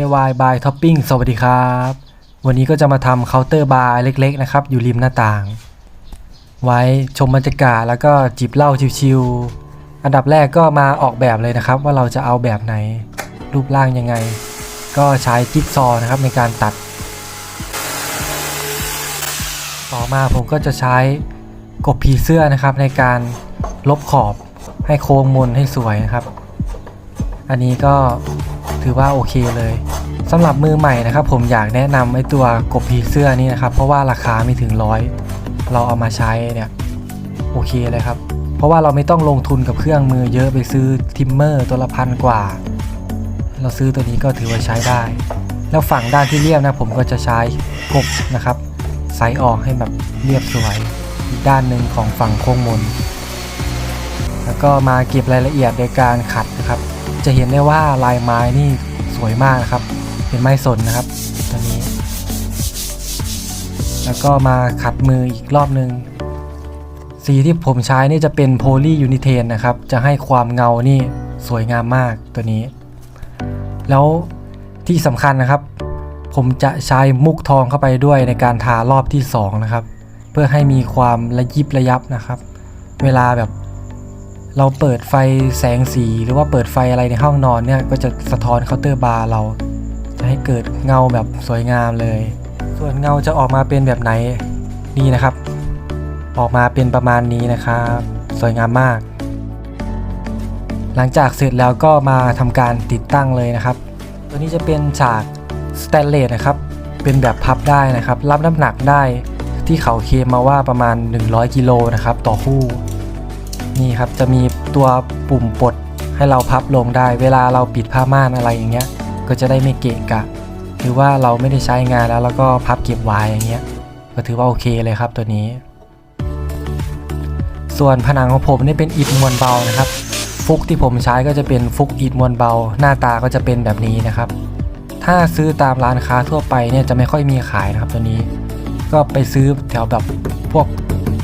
DIY by Topping สวัสดีครับ วันนี้ก็จะมาทำเคาน์เตอร์บาร์เล็กๆนะครับ อยู่ริมหน้าต่าง ไว้ชมบรรยากาศแล้วก็จิบเหล้าชิวๆอันดับแรกก็มาออกแบบเลยนะครับ ว่าเราจะเอาแบบไหน รูปร่างยังไง ก็ใช้จิ๊กซอว์นะครับในการตัด ต่อมาผมก็จะใช้กบผีเสื้อนะครับ ในการลบขอบให้โค้งมนให้สวยนะครับ อันนี้ก็ถือว่าโอเคเลย สำหรับมือใหม่นะครับผมอยากแนะนำไอ้ตัวกบผีเสื้อนี้นะครับ เพราะว่าราคาไม่ถึงร้อยเราเอามาใช้เนี่ยโอเคเลยครับ เพราะว่าเราไม่ต้องลงทุนกับเครื่องมือเยอะไปซื้อทิมเมอร์ตัวละพันกว่า เราซื้อตัวนี้ก็ถือว่าใช้ได้ แล้วฝั่งด้านที่เรียบนะผมก็จะใช้กบนะครับใสออกให้แบบเรียบสวยอีกด้านหนึ่งของฝั่งโค้งมนแล้วก็มาเก็บรายละเอียดโดยการขัดนะครับ จะเห็นได้ว่าลายไม้นี่สวยมากนะครับ เป็นไม้สนนะครับตัวนี้ แล้วก็มาขัดมืออีกรอบนึง สีที่ผมใช้นี่จะเป็นโพลียูนิเทนนะครับ จะให้ความเงานี่สวยงามมากตัวนี้ แล้วที่สำคัญนะครับ ผมจะใช้มุกทองเข้าไปด้วยในการทารอบที่สองนะครับ เพื่อให้มีความระยิบระยับนะครับ เวลาแบบเราเปิดไฟแสงสีหรือว่าเปิดไฟอะไรในห้องนอนเนี่ย ก็จะสะท้อนเคาน์เตอร์บาร์เรา ให้เกิดเงาแบบสวยงามเลย ส่วนเงาจะออกมาเป็นแบบไหนนี่นะครับ ออกมาเป็นประมาณนี้นะครับ สวยงามมาก หลังจากเสร็จแล้วก็มาทำการติดตั้งเลยนะครับ ตัวนี้จะเป็นฉากสแตนเลสนะครับ เป็นแบบพับได้นะครับ รับน้ำหนักได้ที่เขาเคมมาว่าประมาณ 100กิโลนะครับต่อคู่นี่ครับจะมีตัวปุ่มปลดให้เราพับลงได้ เวลาเราปิดผ้าม่านอะไรอย่างเงี้ย ก็จะได้ไม่เกะกะ หรือว่าเราไม่ได้ใช้งานแล้วแล้วก็พับเก็บไว้อย่างเงี้ยก็ถือว่าโอเคเลยครับตัวนี้ ส่วนผนังของผมนี่เป็นอิฐมวลเบานะครับ ฟุกที่ผมใช้ก็จะเป็นฟุกอิฐมวลเบา หน้าตาก็จะเป็นแบบนี้นะครับ ถ้าซื้อตามร้านค้าทั่วไปเนี่ยจะไม่ค่อยมีขายนะครับตัวนี้ ก็ไปซื้อแถวแบบพวก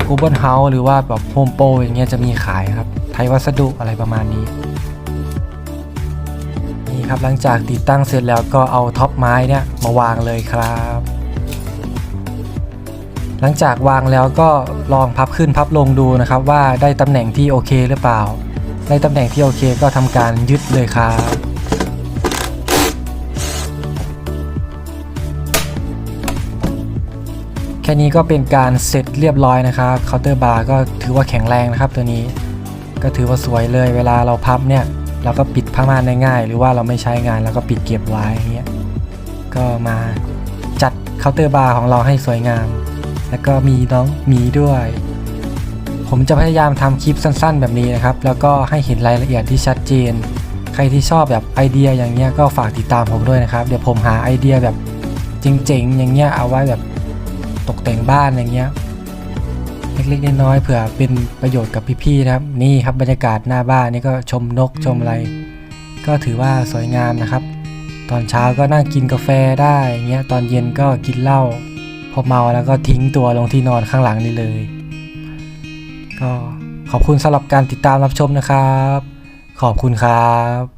กูเบิลเฮาส์หรือว่าแบบโฮมโปรอย่างเงี้ยจะมีขายครับ ไทยวัสดุอะไรประมาณนี้ ครับ หลังจากติดตั้งเสร็จแล้วก็เอาท็อปไม้เนี่ยมาวางเลยครับ หลังจากวางแล้วก็ลองพับขึ้นพับลงดูนะครับ ว่าได้ตำแหน่งที่โอเคหรือเปล่าได้ตำแหน่งที่โอเคก็ทำการยึดเลยครับแค่นี้ก็เป็นการเสร็จเรียบร้อยนะครับเคาน์เตอร์บาร์ก็ถือว่าแข็งแรงนะครับตัวนี้ ก็ถือว่าสวยเลยเวลาเราพับเนี่ย เราก็ปิดผ้าม่านได้ง่าย หรือว่าเราไม่ใช้งานเราก็ปิดเก็บไว้อย่างเงี้ยก็มาจัดเคาน์เตอร์บาร์ของเราให้สวยงาม แล้วก็มีน้องมีด้วย ผมจะพยายามทำคลิปสั้นๆ แบบนี้นะครับ แล้วก็ให้เห็นรายละเอียดที่ชัดเจน ใครที่ชอบแบบไอเดียอย่างเงี้ยก็ฝากติดตามผมด้วยนะครับ เดี๋ยวผมหาไอเดียแบบเจ๋งๆอย่างเงี้ยเอาไว้แบบตกแต่งบ้านอย่างเงี้ย เล็กๆน้อยๆเผื่อเป็นประโยชน์กับพี่ๆนะครับ นี่ครับบรรยากาศหน้าบ้านนี่ก็ชมนกชมอะไร ก็ถือว่าสวยงามนะครับ ตอนเช้าก็นั่งกินกาแฟได้เงี้ยตอนเย็นก็กินเหล้าพอเมาแล้วก็ทิ้งตัวลงที่นอนข้างหลังนี่เลย ก็ขอบคุณสำหรับการติดตามรับชมนะครับ ขอบคุณครับ